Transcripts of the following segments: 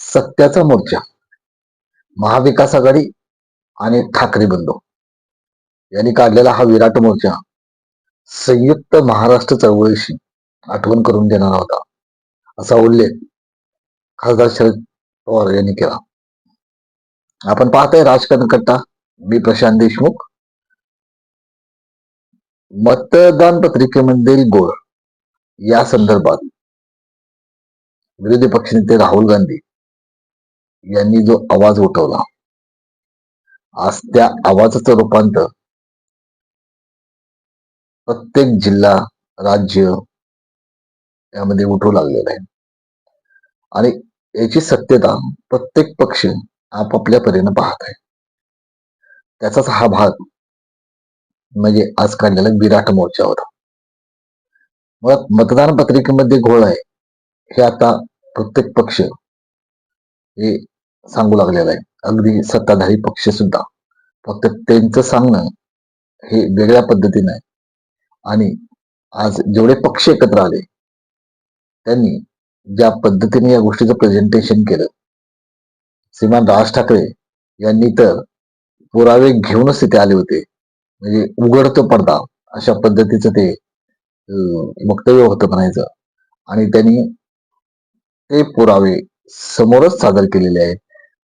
सत्याचा मोर्चा. महाविकास आघाडी आणि ठाकरे बंधू. यांनी काढलेला हा विराट मोर्चा संयुक्त महाराष्ट्र चळवळीशी आठवण करून देणारा होता. असा उल्लेख खासदार शरद पवार यांनी केला. आपण पाहताय राजकारण करता मी प्रशांत देशमुख. मतदान पत्रिकेमधील गोळ या संदर्भात विरोधी पक्षनेते राहुल गांधी यांनी जो आवाज उठवला आज त्या आवाजाचं रूपांतर प्रत्येक जिल्हा राज्य यामध्ये उठू लागलेलं आहे. आणि याची सत्यता प्रत्येक पक्ष आपापल्या परीने पाहत आहे. त्याचाच हा भाग म्हणजे आज काढलेला विराट मोर्चा होता. मुळात मतदान पत्रिकेमध्ये घोळ आहे. हे आता प्रत्येक पक्ष हे सांगू लागलेलं आहे. अगदी सत्ताधारी पक्ष सुद्धा. फक्त त्यांचं सांगणं हे वेगळ्या पद्धतीनं आहे. आणि आज जेवढे पक्ष एकत्र आले त्यांनी ज्या पद्धतीने या गोष्टीचं प्रेझेंटेशन केलं श्रीमान राज ठाकरे यांनी तर पुरावे घेऊनच तिथे आले होते. म्हणजे उघडतो पडदा अशा पद्धतीचं ते अं, वक्तव्य होतं म्हणायचं. आणि त्यांनी ते पुरावे समोरच सादर केलेले आहेत.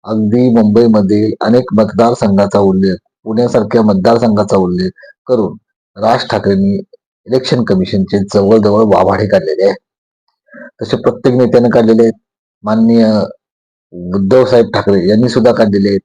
अगदी मुंबईमधील अनेक मतदारसंघाचा उल्लेख पुण्यासारख्या मतदारसंघाचा उल्लेख करून राज ठाकरेंनी इलेक्शन कमिशनचे जवळजवळ वाभाडे काढलेले आहे तसे प्रत्येक नेत्याने काढलेले आहेत. माननीय उद्धव साहेब ठाकरे यांनी सुद्धा काढलेले आहेत.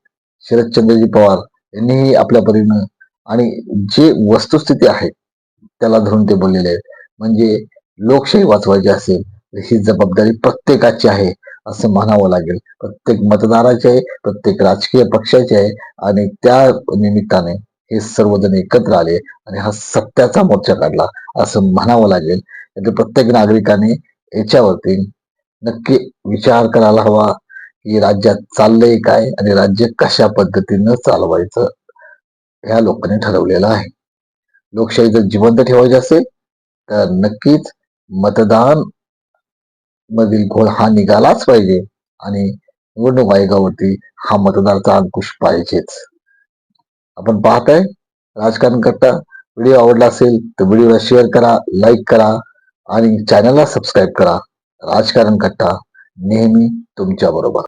शरदचंद्रजी पवार यांनीही आपल्या परीनं आणि जे वस्तुस्थिती आहे त्याला धरून ते बोललेले आहेत. म्हणजे लोकशाही वाचवायची असेल ही जबाबदारी प्रत्येकाची आहे. असं म्हणावं लागेल. प्रत्येक मतदाराचे आहे प्रत्येक राजकीय पक्षाचे आहे आणि त्या निमित्ताने हे सर्वजण एकत्र आले आणि हा सत्याचा मोर्चा काढला असं म्हणावं लागेल. म्हणजे प्रत्येक नागरिकाने याच्यावरती नक्की विचार करायला हवा की राज्यात चाललंय काय आणि राज्य कशा पद्धतीनं चालवायचं ह्या लोकांनी ठरवलेलं आहे. लोकशाही जर जिवंत ठेवायची असेल तर नक्कीच मतदान मधील घोळ हा निघालाच पाहिजे. आणि निवडणूक आयोगावरती हा मतदारचा अंकुश पाहिजेच. आपण पाहताय राजकारण करता व्हिडिओ आवडला असेल तर व्हिडिओला शेअर करा लाईक करा आणि चॅनलला सबस्क्राईब करा. राजकारण कट्टा नेहमी तुमच्या बरोबर.